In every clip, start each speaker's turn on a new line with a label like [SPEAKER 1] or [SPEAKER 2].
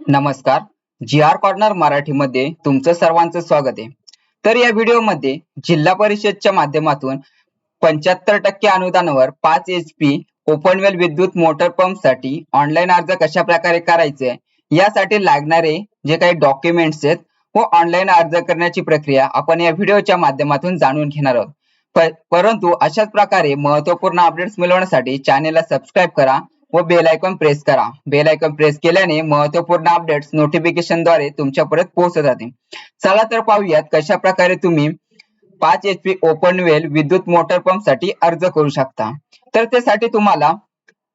[SPEAKER 1] नमस्कार. जी R corner मराठीमध्ये तुमचं सर्वांचं स्वागत आहे. तर या व्हिडिओमध्ये जिल्हा परिषदच्या माध्यमातून पंच्याहत्तर टक्के अनुदानावर पाच एच पी ओपनवेल विद्युत मोटर पंपसाठी ऑनलाईन अर्ज कशा प्रकारे करायचे यासाठी लागणारे जे काही डॉक्युमेंट्स आहेत व ऑनलाईन अर्ज करण्याची प्रक्रिया आपण या व्हिडिओच्या माध्यमातून जाणून घेणार आहोत. परंतु अशाच प्रकारे महत्त्वपूर्ण अपडेट्स मिळवण्यासाठी चॅनेलला सबस्क्राईब करा व बेल आयकॉन प्रेस करा. बेल आयकॉन प्रेस केल्याने महत्त्वपूर्ण अपडेट्स नोटिफिकेशनद्वारे तुमच्यापर्यंत पोहोचत जाते चला तर पाहूयात कशा प्रकारे तुम्ही पाच एच पी ओपन वेल विद्युत मोटर पंपसाठी अर्ज करू शकता. तर त्यासाठी तुम्हाला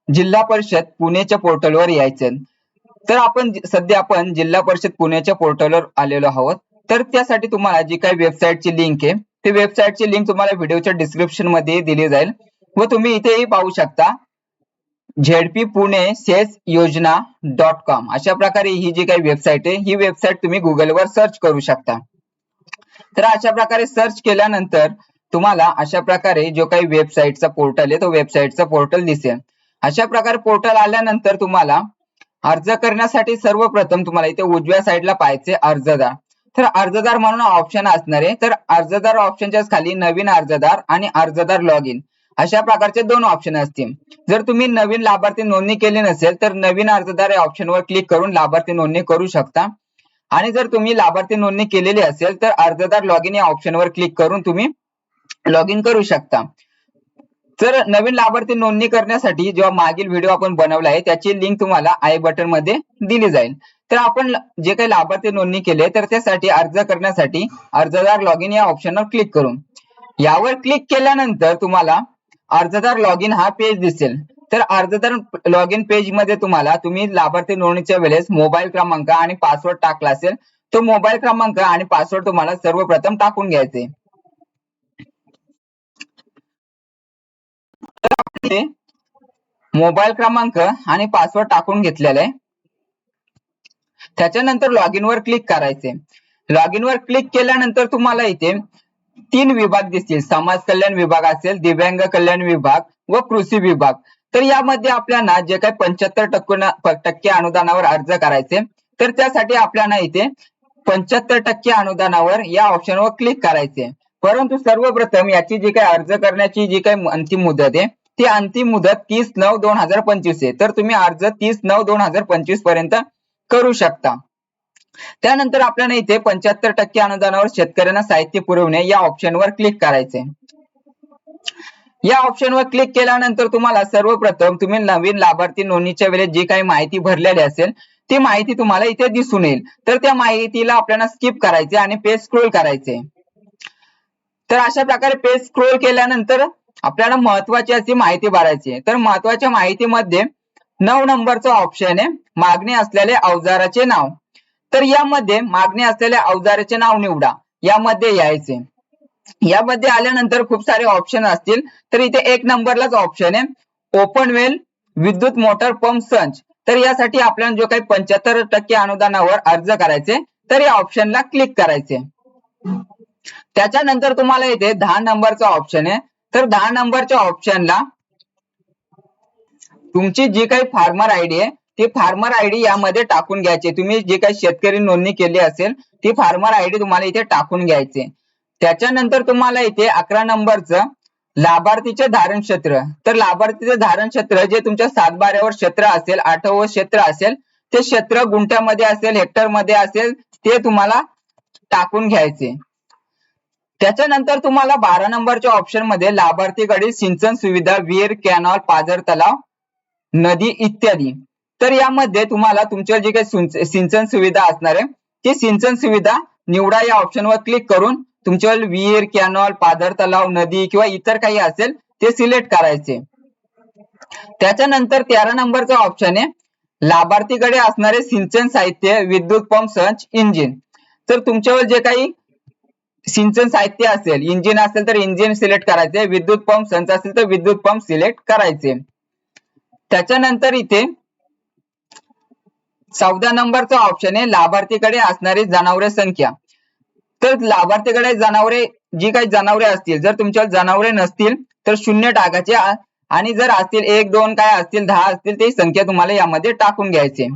[SPEAKER 1] जिल्हा परिषद पुणेच्या पोर्टलवर यायचं तर आपण सध्या आपण जिल्हा परिषद पुण्याच्या पोर्टलवर आलेलो आहोत. तर त्यासाठी तुम्हाला जी काही वेबसाईटची लिंक आहे ती वेबसाईटची लिंक तुम्हाला व्हिडिओच्या डिस्क्रिप्शनमध्ये दिली जाईल. व तुम्ही इथेही पाहू शकता झेडपी पुणे सेस योजना डॉट कॉम. अशा प्रकारे ही जी काही वेबसाईट आहे ही वेबसाईट तुम्ही गुगलवर सर्च करू शकता. तर अशा प्रकारे सर्च केल्यानंतर तुम्हाला अशा प्रकारे जो काही वेबसाईटचा पोर्टल आहे तो वेबसाईटचा पोर्टल दिसेल. अशा प्रकारे पोर्टल आल्यानंतर तुम्हाला अर्ज करण्यासाठी सर्वप्रथम तुम्हाला इथे उजव्या साईडला पाहायचे अर्जदार. तर अर्जदार म्हणून ऑप्शन असणार आहे. तर अर्जदार ऑप्शनच्या खाली नवीन अर्जदार आणि अर्जदार लॉग इन अशा प्रकारचे दोन ऑप्शन असतील. जर तुम्ही नवीन लाभार्थी नोंदणी केली नसेल तर नवीन अर्जदार या ऑप्शनवर क्लिक करून लाभार्थी नोंदणी करू शकता. आणि जर तुम्ही लाभार्थी नोंदणी केलेली असेल तर अर्जदार लॉग इन या ऑप्शनवर क्लिक करून तुम्ही लॉग इन करू शकता. तर नवीन लाभार्थी नोंदणी करण्यासाठी जेव्हा मागील व्हिडिओ आपण बनवला आहे त्याची लिंक तुम्हाला आय बटनमध्ये दिली जाईल. तर आपण जे काही लाभार्थी नोंदणी केले तर त्यासाठी अर्ज करण्यासाठी अर्जदार लॉग इन या ऑप्शनवर क्लिक करू. यावर क्लिक केल्यानंतर तुम्हाला अर्जदार लॉग इन हा पेज दिसेल. तर अर्जदार लॉग इन पेजमध्ये तुम्हाला तुम्ही लाभार्थी नोंदणीच्या वेळेस मोबाईल क्रमांक आणि पासवर्ड टाकला असेल तो मोबाईल क्रमांक आणि पासवर्ड तुम्हाला सर्वप्रथम टाकून घ्यायचे. मोबाईल क्रमांक आणि पासवर्ड टाकून घेतलेला आहे. त्याच्यानंतर लॉग इन वर क्लिक करायचे. लॉग इन वर क्लिक केल्यानंतर तुम्हाला इथे तीन विभाग दिसतील. समाज कल्याण विभाग असेल दिव्यांग कल्याण विभाग व कृषी विभाग. तर यामध्ये आपल्याला जे काही पंच्याहत्तर टक्के अनुदानावर अर्ज करायचे तर त्यासाठी आपल्याला इथे पंच्याहत्तर टक्के अनुदानावर या ऑप्शनवर क्लिक करायचे. परंतु सर्वप्रथम याची जी काही अर्ज करण्याची जी काही अंतिम मुदत आहे ती अंतिम मुदत तीस नऊ दोन हजार पंचवीस आहे. तर तुम्ही अर्ज तीस नऊ दोन हजार पंचवीसपर्यंत करू शकता. त्यानंतर आपल्याला इथे पंच्याहत्तर टक्के अनुदानावर शेतकऱ्यांना साहित्य पुरवणे या ऑप्शनवर क्लिक करायचे या ऑप्शनवर क्लिक केल्यानंतर तुम्हाला सर्वप्रथम तुम्ही नवीन लाभार्थी नोंदणीच्या वेळेस जी काही माहिती भरलेली असेल ती माहिती तुम्हाला इथे दिसून येईल. तर त्या माहितीला आपल्याला स्किप करायचे आणि पेज स्क्रोल करायचे तर अशा प्रकारे पेज स्क्रोल केल्यानंतर आपल्याला महत्वाची अशी माहिती भरायची आहे. तर महत्त्वाच्या माहितीमध्ये नऊ नंबरचा ऑप्शन आहे. मागणी असलेले अवजाराचे नाव. तर यामध्ये मागणी असलेल्या अवजाराचे नाव निवडा. यामध्ये यायचे. यामध्ये आल्यानंतर खूप सारे ऑप्शन असतील. तर इथे एक नंबरलाच ऑप्शन आहे. ओपन वेल विद्युत मोटर पंप संच. तर यासाठी आपल्याला जो काही पंच्याहत्तर टक्के अनुदानावर अर्ज करायचे तर या ऑप्शनला क्लिक करायचे. त्याच्यानंतर तुम्हाला इथे दहा नंबरचा ऑप्शन आहे. तर दहा नंबरच्या ऑप्शनला तुमची जी काही फार्मर आयडी आहे ती फार्मर आयडी यामध्ये टाकून घ्यायचे. तुम्ही जे काही शेतकरी नोंदणी केली असेल ती फार्मर आयडी तुम्हाला इथे टाकून घ्यायचे. त्याच्यानंतर तुम्हाला इथे अकरा नंबरचं लाभार्थीचे धारण क्षेत्र तर लाभार्थीचे धारण क्षेत्र जे तुमच्या सातबाऱ्यावर क्षेत्र असेल आठवं क्षेत्र असेल ते क्षेत्र गुंठ्यामध्ये असेल हेक्टरमध्ये असेल ते तुम्हाला टाकून घ्यायचे. त्याच्यानंतर तुम्हाला बारा नंबरच्या ऑप्शनमध्ये लाभार्थीकडील सिंचन सुविधा विहीर कॅनॉल पाझर तलाव नदी इत्यादी. तर यामध्ये तुम्हाला तुमच्या जी काही सिंचन सुविधा असणार आहे ती सिंचन सुविधा निवडा या ऑप्शनवर क्लिक करून तुमच्यावर विहीर कॅनॉल पादर तलाव नदी किंवा इतर काही असेल ते सिलेक्ट करायचे. त्याच्यानंतर तेरा नंबरचा ऑप्शन आहे लाभार्थीकडे असणारे सिंचन साहित्य विद्युत पंप संच इंजिन तर तुमच्यावर जे काही सिंचन साहित्य असेल इंजिन असेल तर इंजिन सिलेक्ट करायचे विद्युत पंप संच असेल तर विद्युत पंप सिलेक्ट करायचे. त्याच्यानंतर इथे चौदा नंबरचा ऑप्शन आहे लाभार्थीकडे असणारी जनावरे संख्या. तर लाभार्थीकडे जनावरे जी काही जनावरे असतील जर तुमच्यावर जनावरे नसतील तर शून्य टाकायचे आणि जर असतील एक दोन काय असतील दहा असतील ती संख्या तुम्हाला यामध्ये टाकून घ्यायची.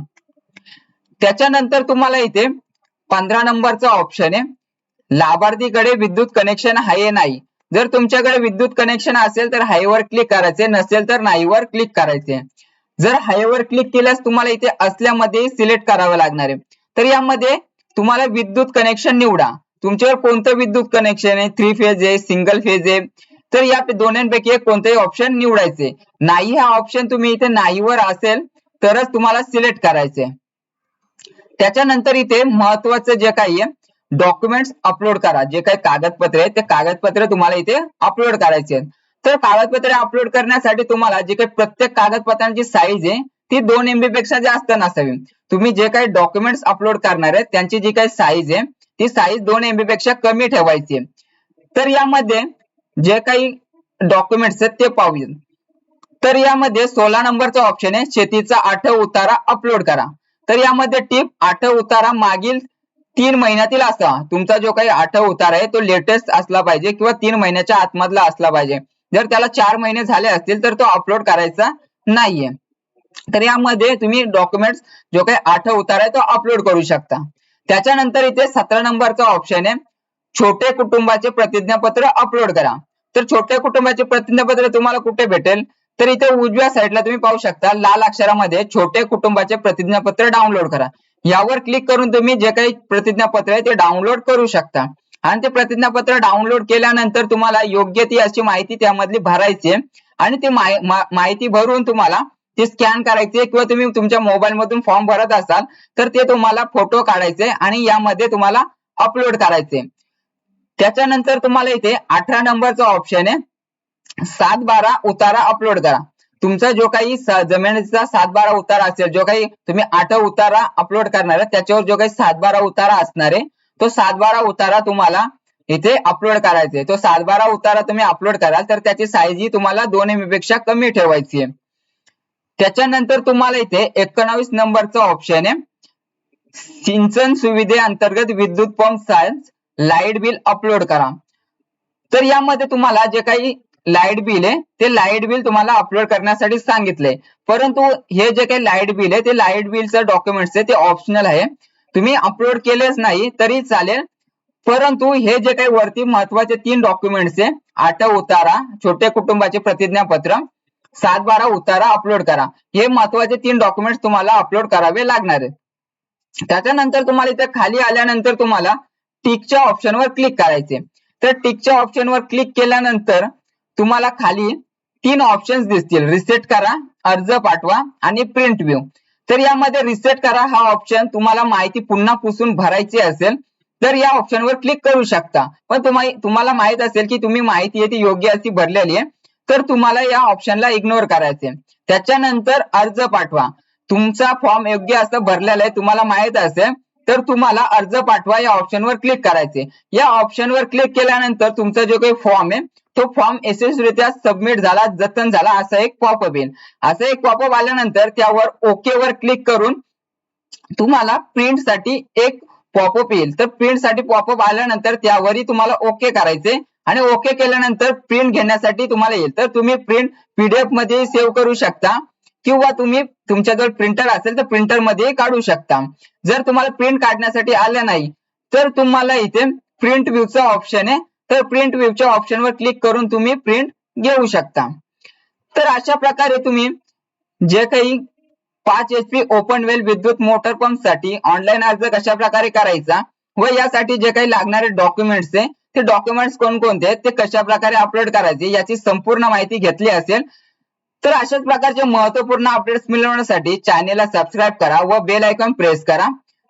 [SPEAKER 1] त्याच्यानंतर तुम्हाला इथे पंधरा नंबरचा ऑप्शन आहे. लाभार्थीकडे विद्युत कनेक्शन आहे नाही. जर तुमच्याकडे विद्युत कनेक्शन असेल तर हायवर क्लिक करायचे नसेल तर नाहीवर क्लिक करायचे. जर हायवर क्लिक केल्यास तुम्हाला इथे असल्यामध्ये सिलेक्ट करावं लागणार आहे. तर यामध्ये तुम्हाला विद्युत कनेक्शन निवडा. तुमच्यावर कोणतं विद्युत कनेक्शन आहे? थ्री फेज आहे सिंगल फेज आहे. तर या दोन्हीपैकी एक ऑप्शन निवडायचे नाही हा ऑप्शन तुम्ही इथे नाहीवर असेल तरच तुम्हाला सिलेक्ट करायचे त्याच्यानंतर इथे महत्वाचं जे काही आहे डॉक्युमेंट्स अपलोड करा. जे काही कागदपत्रे आहेत ते कागदपत्र तुम्हाला इथे अपलोड करायचे तर कागदपत्रे अपलोड करण्यासाठी तुम्हाला जे काही प्रत्येक कागदपत्रांची साईज आहे ती दोन एमबी पेक्षा जास्त नसावी. तुम्ही जे काही डॉक्युमेंट्स अपलोड करणार आहे त्यांची जी काही साईज आहे ती साईज दोन एमबी पेक्षा कमी ठेवायची तर यामध्ये जे काही डॉक्युमेंट्स आहेत ते पाहूया. तर यामध्ये सोळा नंबरचा ऑप्शन आहे शेतीचा आठव उतारा अपलोड करा. तर यामध्ये टीप आठव उतारा मागील तीन महिन्यातील असा तुमचा जो काही आठव उतारा आहे तो लेटेस्ट असला पाहिजे किंवा तीन महिन्याच्या आतमधला असला पाहिजे. जर त्याला चार महिने झाले असतील तर तो अपलोड करायचा नाहीये. तर यामध्ये तुम्ही डॉक्युमेंट्स जो काही आठव उतारा आहे तो अपलोड करू शकता. त्याच्यानंतर इथे सतरा नंबरचा ऑप्शन आहे. छोटे कुटुंबाचे प्रतिज्ञापत्र अपलोड करा. तर छोट्या कुटुंबाचे प्रतिज्ञापत्र तुम्हाला कुठे भेटेल? तर इथे उजव्या साईडला तुम्ही पाहू शकता. लाल अक्षरामध्ये छोटे कुटुंबाचे प्रतिज्ञापत्र डाउनलोड करा. यावर क्लिक करून तुम्ही जे काही प्रतिज्ञापत्र आहे ते डाउनलोड करू शकता. आणि ते प्रतिज्ञापत्र डाउनलोड केल्यानंतर तुम्हाला योग्य ती अशी माहिती त्यामधली भरायची आणि ती माहिती भरून तुम्हाला ती स्कॅन करायची किंवा तुम्ही तुमच्या मोबाईल मधून फॉर्म भरत असाल तर ते तुम्हाला फोटो काढायचे आणि यामध्ये तुम्हाला अपलोड करायचे त्याच्यानंतर तुम्हाला इथे अठरा नंबरचा ऑप्शन आहे. सात बारा उतारा अपलोड करा. तुमचा जो काही जमिनीचा सात बारा उतारा असेल जो काही तुम्ही आठ उतारा अपलोड करणार आहे त्याच्यावर जो काही सात बारा उतारा असणार आहे तो सातबारा उतारा तुम्हाला इथे अपलोड करायचा आहे तो सातबारा उतारा तुम्ही अपलोड कराल तर त्याची साईज ही तुम्हाला दोन एमपेक्षा कमी ठेवायची आहे. त्याच्यानंतर तुम्हाला इथे एकोणावीस नंबरचा ऑप्शन आहे. सिंचन सुविधे अंतर्गत विद्युत पंप सायन्स लाइट बिल अपलोड करा. तर यामध्ये तुम्हाला जे काही लाइट बिल आहे ते लाइट बिल तुम्हाला अपलोड करण्यासाठी सांगितले परंतु हे जे काही लाइट बिल आहे ते लाइट बिलचं डॉक्युमेंट्स आहे ते ऑप्शनल आहे. तुम्ही अपलोड केलेच नाही तरी चालेल. परंतु हे जे काही वरती महत्त्वाचे तीन डॉक्युमेंट्स आहे आठ उतारा छोटे कुटुंबाचे प्रतिज्ञापत्र सात बारा उतारा अपलोड करा. हे महत्त्वाचे तीन डॉक्युमेंट्स तुम्हाला अपलोड करावे लागणार आहे त्याच्यानंतर तुम्हाला इथे खाली आल्यानंतर तुम्हाला टिकच्या ऑप्शनवर क्लिक करायचे. तर टिकच्या ऑप्शनवर क्लिक केल्यानंतर तुम्हाला खाली तीन ऑप्शन्स दिसतील. रिसेट करा अर्ज पाठवा आणि प्रिंट व्ह्यू तर यामध्ये रिसेट करा हा ऑप्शन तुम्हाला माहिती पुन्हा पुसून भरायची असेल तर या ऑप्शनवर क्लिक करू शकता. पण तुम्हाला माहीत असेल की तुम्ही माहिती आहे ती योग्य अशी भरलेली आहे तर तुम्हाला या ऑप्शनला इग्नोर करायचे त्याच्यानंतर अर्ज पाठवा. तुमचा फॉर्म योग्य असं भरलेला आहे तुम्हाला माहीत असेल तर तुम्हाला अर्ज पाठवा या ऑप्शनवर क्लिक करायचे या ऑप्शनवर क्लिक केल्यानंतर तुमचा जो काही फॉर्म आहे तो फॉर्म यशस्वीरित्या सबमिट झाला जतन झाला असा एक पॉपअप येईल. असं एक पॉपअप आल्यानंतर त्यावर ओके वर क्लिक करून तुम्हाला प्रिंटसाठी एक पॉपअप येईल. तर प्रिंटसाठी पॉपअप आल्यानंतर त्यावरही तुम्हाला ओके करायचे आणि ओके केल्यानंतर प्रिंट घेण्यासाठी तुम्हाला येईल. तर तुम्ही प्रिंट पीडीएफमध्ये सेव्ह करू शकता किंवा तुम्ही तुमच्याजवळ प्रिंटर असेल तर प्रिंटरमध्ये काढू शकता. जर तुम्हाला प्रिंट काढण्यासाठी आलं नाही तर तुम्हाला इथे प्रिंट व्ह्यूचा ऑप्शन आहे. तर प्रिंट व्ह्यूच्या ऑप्शनवर क्लिक करून तुम्ही प्रिंट घेऊ शकता. तर अशा प्रकारे तुम्ही जे काही पाच एच पी ओपन वेल विद्युत मोटर पंपसाठी ऑनलाईन अर्ज कशा प्रकारे करायचा व यासाठी जे काही लागणारे डॉक्युमेंट्स आहे ते डॉक्युमेंट्स कोणकोणते आहेत ते कशा प्रकारे अपलोड करायचे याची संपूर्ण माहिती घेतली असेल. तर अशाच प्रकारचे महत्त्वपूर्ण अपडेट्स मिळवण्यासाठी चॅनेलला सबस्क्राईब करा व बेल आयकॉन प्रेस करा.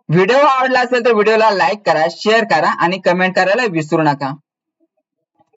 [SPEAKER 1] व्हिडिओ आवडला असेल तर व्हिडिओला लाईक करा शेअर करा आणि कमेंट करायला विसरू नका.